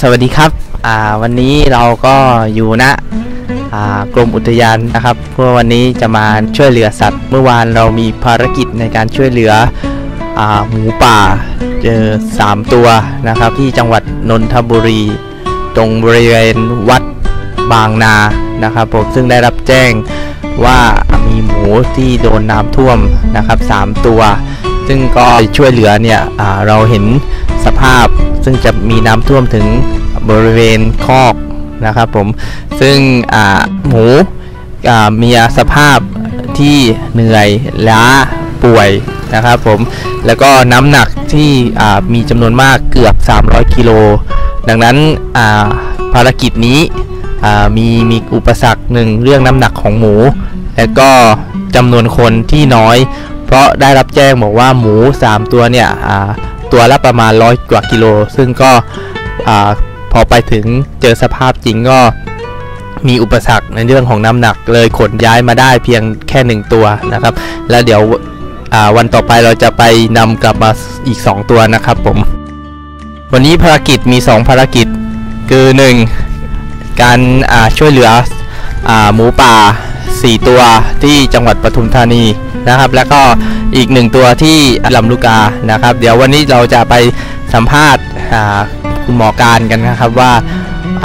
สวัสดีครับ วันนี้เราก็อยู่ณอ่ากรมอุทยานนะครับเพื่อวันนี้จะมาช่วยเหลือสัตว์ เมื่อวานเรามีภารกิจในการช่วยเหลืออหมูป่าเจอ3ตัวนะครับ ที่จังหวัดนนทบุรี ตรงบริเวณวัดบางนานะครับผมซึ่งได้รับแจ้งว่ามีหมูที่โดนน้ำท่วมนะครับ 3 ตัว ซึ่งก็ช่วยเหลือเนี่ยเราเห็นสภาพ ซึ่งจะมีน้ำท่วมถึงบริเวณคอกนะครับผมซึ่งหมูมีสภาพที่เหนื่อยล้าป่วยนะครับผมแล้วก็น้ำหนักที่มีจำนวนมากเกือบ 300 กิโล ดังนั้นภารกิจนี้มีมีอุปสรรคหนึ่งเรื่องน้ำหนักของหมู และก็จำนวนคนที่น้อย เพราะได้รับแจ้งบอกว่าหมู 3 ตัวเนี่ย ตัวละประมาณร้อยกว่ากิโล ซึ่งก็อพอไปถึงเจอสภาพจริงก็มีอุปสรรคในเรื่องของน้ำหนักเลยขนย้ายมาได้เพียงแค่1ตัวนะครับ แล้วเดี๋ยววันต่อไปเราจะไปนำกลับมาอีก 2 ตัวนะครับผม วันนี้ภารกิจมี 2 ภารกิจคือ 1 การอ่าช่วยเหลืออหมูป่า 4 ตัวที่จังหวัดปทุมธานีนะครับ แล้วก็อีก 1 ตัวที่ลำลูกกานะครับ เดี๋ยววันนี้เราจะไปสัมภาษณ์อ่าคุณหมอการกันนะครับว่า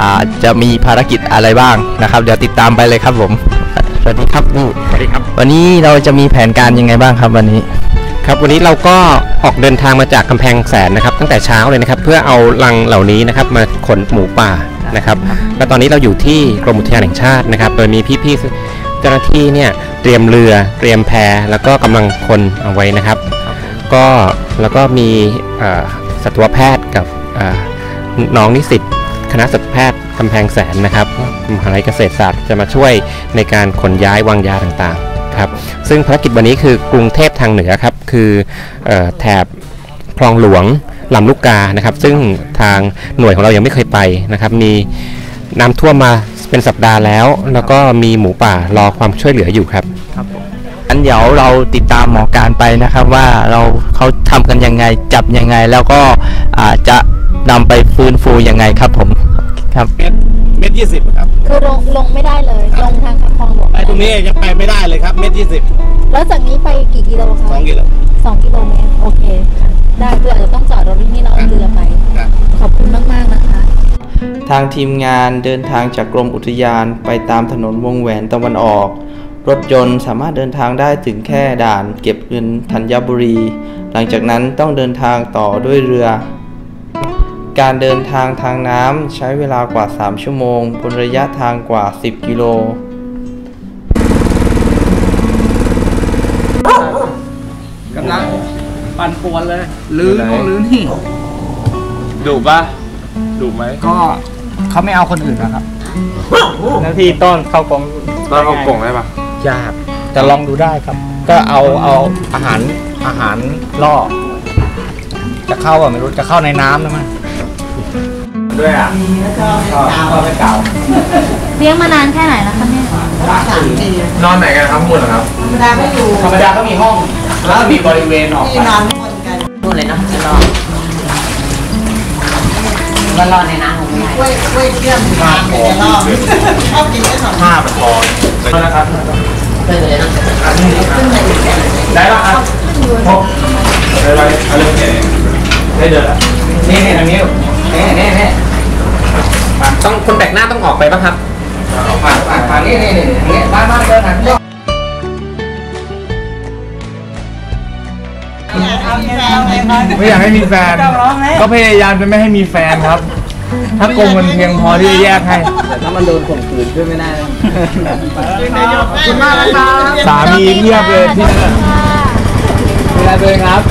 อ่าจะมีภารกิจอะไรบ้างนะครับ เดี๋ยวติดตามไปเลยครับผมสวัสดีครับนี่สวัสดีครับ วันนี้เราจะมีแผนการยังไงบ้างครับวันนี้ครับวันนี้เราก็ออกเดินทางมาจากกำแพงแสนนะครับ ตั้งแต่เช้าเลยนะครับ เพื่อเอาลังเหล่านี้นะครับมาขนหมูป่านะครับ แล้วตอนนี้เราอยู่ที่กรมอุทยานแห่งชาตินะครับ โดยมีพี่ๆ เจ้าหน้าที่เนี่ยเตรียมเรือเตรียมแพแล้วก็กำลังคนเอาไว้นะครับ ก็แล้วก็มีสัตวแพทย์กับน้องนิสิตคณะสัตวแพทย์กำแพงแสนนะครับมหาลัยเกษตรศาสตร์จะมาช่วยในการขนย้ายวางยาต่างๆครับซึ่งภารกิจวันนี้คือกรุงเทพทางเหนือครับคือออแถบคลองหลวงลำลูกกานะครับ ซึ่งทางหน่วยของเรายังไม่เคยไปนะครับ มีน้ำท่วมมา เป็นสัปดาห์แล้ว แล้วก็มีหมูป่ารอความช่วยเหลืออยู่ครับครับผมงั้นเดี๋ยวเราติดตามหมอการไปนะครับว่าเราเขาทำกันยังไงจับยังไง แล้วก็อาจะนำไปฟื้นฟูยังไงครับผมครับ เมตรเมตรยี่สิบครับคือลงลงไม่ได้เลย ลงทางคลองหลวงไปตรงนี้ยังไปไม่ได้เลยครับ เมตรยี่สิบแล้วจากนี้ไปกี่กิโลคะสองกิโลสองกิโลเมตร โอเคค่ะได้คืออาจจะต้องจอดรถที่นี่แล้วเอาเรือไป ครับ ขอบคุณมาก ๆ นะคะ ทางทีมงานเดินทางจากกรมอุทยานไปตามถนนวงแหวนตะวันออก รถยนต์สามารถเดินทางได้ถึงแค่ด่านเก็บเงินธัญบุรี หลังจากนั้นต้องเดินทางต่อด้วยเรือ การเดินทางทางน้ำใช้เวลากว่า 3 ชั่วโมงบนระยะทางกว่า 10 กิโลกำลังปั่นป่วนเลย ลื้อนู่นลื้อนี่ดุปะดุไหมก็ เขาไม่เอาคนอื่นนะครับหน้าที่ต้อนเข้ากองตอนเอากล่องได้ปะยากแต่ลองดูได้ครับ ก็เอาเอาอาหารอาหารล่อ จะเข้าอะไม่รู้จะเข้าในน้ำนะมั้ยด้วยอะก็ไม่เก่าเลี้ยงมานานแค่ไหนแล้วคะเนี่ยนอนไหนกันครับคุณเหรอครับธรรมดาก็มีห้อง แล้วก็มีบริเวณออกไปนู่นเลยเนาะจะรอก็รอในน้ำของ กล้วยกล้วยเชื่อมทานเป็นรอบชอบกินแค่สองห้าเป็นปอนด์นะครับไปเลยนะอันนี้ขึ้นมาได้แล้วครับพบอะไรอะไรได้เดินแล้วนี่นี่ทางนี้นี่นี่นี่ต้องคนแปลกหน้าต้องออกไปป่ะครับออกมาออกมานี่นี่นี่นี่บ้านบ้านเดินนะไม่อยากให้มีแฟน ก็พยายามจะไม่ให้มีแฟนครับ ถ้าโกงมันเพียงพอที่จะแยกให้ถ้ามันโดนข่มขืนช่วยไม่ได้นะสามีเงียบเลยที่นั่นดูแลตัวเองครับ